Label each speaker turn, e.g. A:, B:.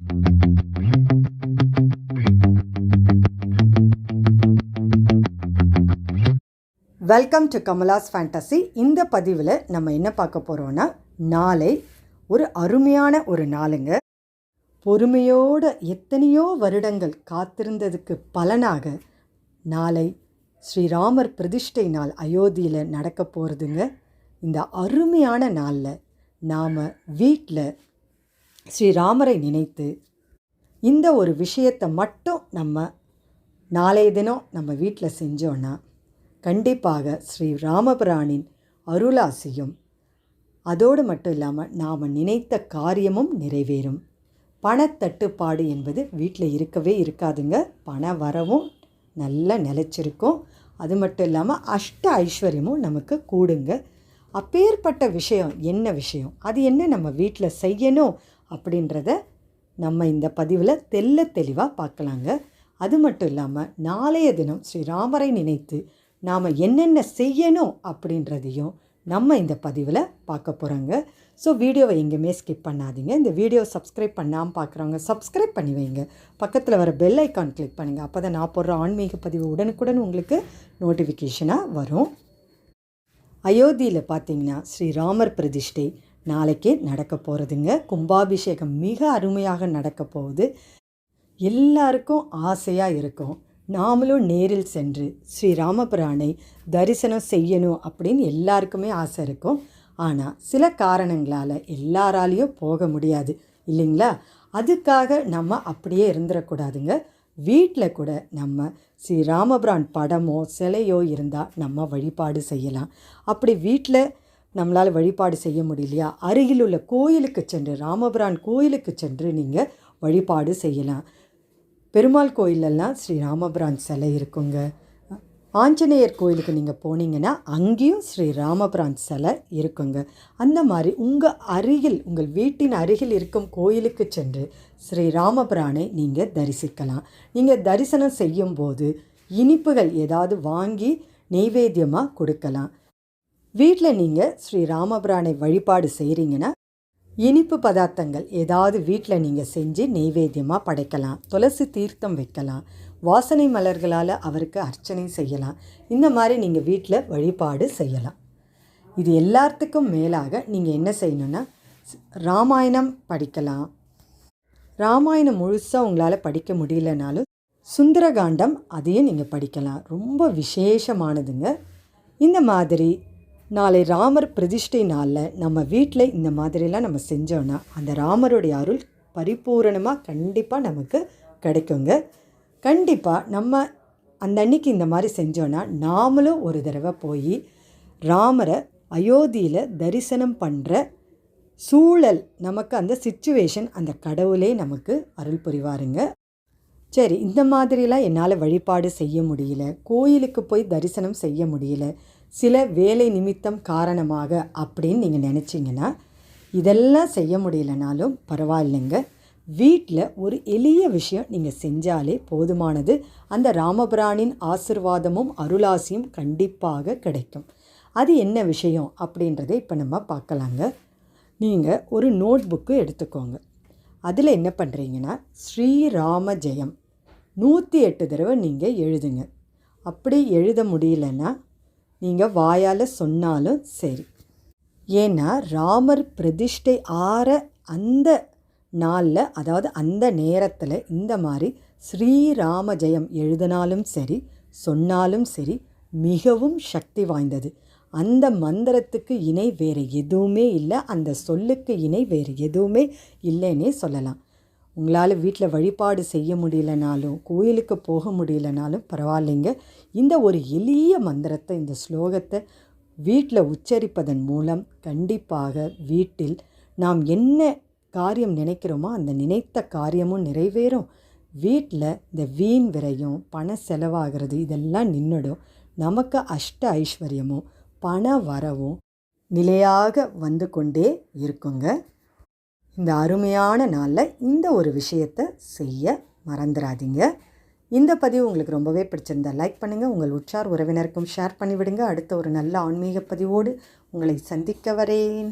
A: Welcome to Kamala's fantasy இந்த பதிவில் நம்ம என்ன பார்க்க போகிறோன்னா நாளை ஒரு அருமையான ஒரு நாளுங்க. பொறுமையோட எத்தனையோ வருடங்கள் காத்திருந்ததுக்கு பலனாக நாளை ஸ்ரீராமர் பிரதிஷ்டை நாள் அயோத்தியில் நடக்க போகிறதுங்க இந்த அருமையான நாளில் நாம் வீட்டில் ஸ்ரீராமரை நினைத்து இந்த ஒரு விஷயத்தை மட்டும் நம்ம நாளைய தினம் நம்ம வீட்டில் செஞ்சோன்னா கண்டிப்பாக ஸ்ரீ ராமபிரானின் அருளாசியும் அதோடு மட்டும் இல்லாமல் நாம் நினைத்த காரியமும் நிறைவேறும். பணத்தட்டுப்பாடு என்பது வீட்டில் இருக்கவே இருக்காதுங்க. பண வரவும் நல்லா நிலச்சிருக்கும். அது மட்டும் இல்லாமல் அஷ்ட ஐஸ்வர்யமும் நமக்கு கூடுங்க. அப்பேற்பட்ட விஷயம் என்ன விஷயம்? அது என்ன நம்ம வீட்டில் செய்யணும்? அப்படின்றத நம்ம இந்த பதிவில் தெல்ல தெளிவாக பார்க்கலாங்க. அது மட்டும் இல்லாமல் நாளைய தினம் ஸ்ரீராமரை நினைத்து நாம் என்னென்ன செய்யணும் அப்படின்றதையும் நம்ம இந்த பதிவில் பார்க்க போகிறோங்க ஸோ வீடியோவை எங்கேயுமே ஸ்கிப் பண்ணாதீங்க. இந்த வீடியோ சப்ஸ்கிரைப் பண்ணாமல் பார்க்குறவங்க சப்ஸ்கிரைப் பண்ணி வைங்க. பக்கத்தில் வர பெல் ஐக்கான் கிளிக் பண்ணுங்கள் அப்போ தான் நான் போடுற ஆன்மீக பதிவு உடனுக்குடன் உங்களுக்கு நோட்டிஃபிகேஷனாக வரும். அயோத்தியில் பார்த்தீங்கன்னா ஸ்ரீராமர் பிரதிஷ்டை நாளைக்கே நடக்க போகிறதுங்க கும்பாபிஷேகம் மிக அருமையாக நடக்க போகுது. எல்லாருக்கும் ஆசையாக இருக்கும். நாமளும் நேரில் சென்று ஸ்ரீராமபிரானை தரிசனம் செய்யணும் அப்படின்னு எல்லாருக்குமே ஆசை இருக்கும். ஆனால் சில காரணங்களால் எல்லாராலையும் போக முடியாது. இல்லைங்களா? அதுக்காக நம்ம அப்படியே இருந்துடக்கூடாதுங்க வீட்டில் கூட நம்ம ஸ்ரீராமபிரான் படமோ சிலையோ இருந்தால் நம்ம வழிபாடு செய்யலாம். அப்படி வீட்டில் நம்மளால் வழிபாடு செய்ய முடியலையா? அருகில் உள்ள கோயிலுக்கு சென்று ராமபிரான் கோயிலுக்கு சென்று நீங்கள் வழிபாடு செய்யலாம். பெருமாள் கோயிலெல்லாம் ஸ்ரீ ராமபிரான் சிலை இருக்குங்க. ஆஞ்சநேயர் கோயிலுக்கு நீங்கள் போனீங்கன்னா அங்கேயும் ஸ்ரீ ராமபிரான் சிலை இருக்குங்க. அந்த மாதிரி உங்கள் அருகில் உங்கள் வீட்டின் அருகில் இருக்கும் கோயிலுக்கு சென்று ஸ்ரீ ராமபிரானை நீங்கள் தரிசிக்கலாம். நீங்கள் தரிசனம் செய்யும்போது இனிப்புகள் ஏதாவது வாங்கி நெய்வேத்தியமாக கொடுக்கலாம். வீட்டில் நீங்கள் ஸ்ரீ ராமபிரானை வழிபாடு செய்கிறீங்கன்னா இனிப்பு பதார்த்தங்கள் ஏதாவது வீட்டில் நீங்கள் செஞ்சு நெய்வேத்தியமாக படைக்கலாம் துளசி தீர்த்தம் வைக்கலாம் வாசனை மலர்களால் அவருக்கு அர்ச்சனை செய்யலாம். இந்த மாதிரி நீங்கள் வீட்டில் வழிபாடு செய்யலாம். இது எல்லாத்துக்கும் மேலாக நீங்கள் என்ன செய்யணுன்னா ராமாயணம் படிக்கலாம். ராமாயணம் முழுசாக உங்களால் படிக்க முடியலனாலும் சுந்தரகாண்டம் அதையும் நீங்கள் படிக்கலாம். ரொம்ப விசேஷமானதுங்க. இந்த மாதிரி நாளை ராமர் பிரதிஷ்டை நாளில் நம்ம வீட்டில் இந்த மாதிரிலாம் நம்ம செஞ்சோன்னா அந்த ராமருடைய அருள் பரிபூரணமாக கண்டிப்பாக நமக்கு கிடைக்குங்க. கண்டிப்பாக நம்ம அந்த அன்னைக்கு இந்த மாதிரி செஞ்சோன்னா நாமளும் ஒரு தடவை போய் ராமரை அயோத்தியில் தரிசனம் பண்ணுற சூழல் நமக்கு அந்த சுச்சுவேஷன் அந்த கடவுளே நமக்கு அருள் புரிவாருங்க. சரி இந்த மாதிரிலாம் என்னால் வழிபாடு செய்ய முடியல கோயிலுக்கு போய் தரிசனம் செய்ய முடியல சில வேலை நிமித்தம் காரணமாக அப்படின்னு நீங்கள் நினச்சிங்கன்னா இதெல்லாம் செய்ய முடியலனாலும் பரவாயில்லைங்க. வீட்டில் ஒரு எளிய விஷயம் நீங்கள் செஞ்சாலே போதுமானது. அந்த ராமபிரானின் ஆசிர்வாதமும் அருளாசியும் கண்டிப்பாக கிடைக்கும். அது என்ன விஷயம் அப்படின்றத இப்போ நம்ம பார்க்கலாங்க. நீங்கள் ஒரு நோட் புக்கு எடுத்துக்கோங்க. அதில் என்ன பண்ணுறீங்கன்னா ஸ்ரீராம ஜெயம். நூற்றி எட்டு தடவை நீங்கள் எழுதுங்க. அப்படி எழுத முடியலன்னா நீங்கள் வாயால் சொன்னாலும் சரி. ஏன்னா ராமர் பிரதிஷ்டை ஆற அந்த நாளில் அதாவது அந்த நேரத்தில் இந்த மாதிரி ஸ்ரீராம ஜெயம் எழுதினாலும் சரி சொன்னாலும் சரி மிகவும் சக்தி வாய்ந்தது. அந்த மந்திரத்துக்கு இணை வேறு எதுவுமே இல்லை அந்த சொல்லுக்கு இணை வேறு எதுவுமே இல்லைன்னே சொல்லலாம். உங்களால் வீட்டில் வழிபாடு செய்ய முடியலனாலும் கோயிலுக்கு போக முடியலனாலும் பரவாயில்லைங்க. இந்த ஒரு எளிய மந்திரத்தை இந்த ஸ்லோகத்தை வீட்டில் உச்சரிப்பதன் மூலம் கண்டிப்பாக வீட்டில் நாம் என்ன காரியம் நினைக்கிறோமோ அந்த நினைத்த காரியமும் நிறைவேறும். வீட்டில் இந்த வீண் விரையும் பண செலவாகிறது இதெல்லாம் நின்றுடும் நமக்கு அஷ்ட ஐஸ்வர்யமும் பண வரவும் நிலையாக வந்து கொண்டே இருக்குங்க. இந்த அருமையான நாளில் இந்த ஒரு விஷயத்தை செய்ய மறந்துடாதீங்க இந்த பதிவு உங்களுக்கு ரொம்பவே பிடிச்சிருந்தா லைக் பண்ணுங்கள் உங்கள் உற்றார் உறவினருக்கும் ஷேர் பண்ணிவிடுங்க. அடுத்த ஒரு நல்ல ஆன்மீக பதிவோடு உங்களை சந்திக்க வரேன்.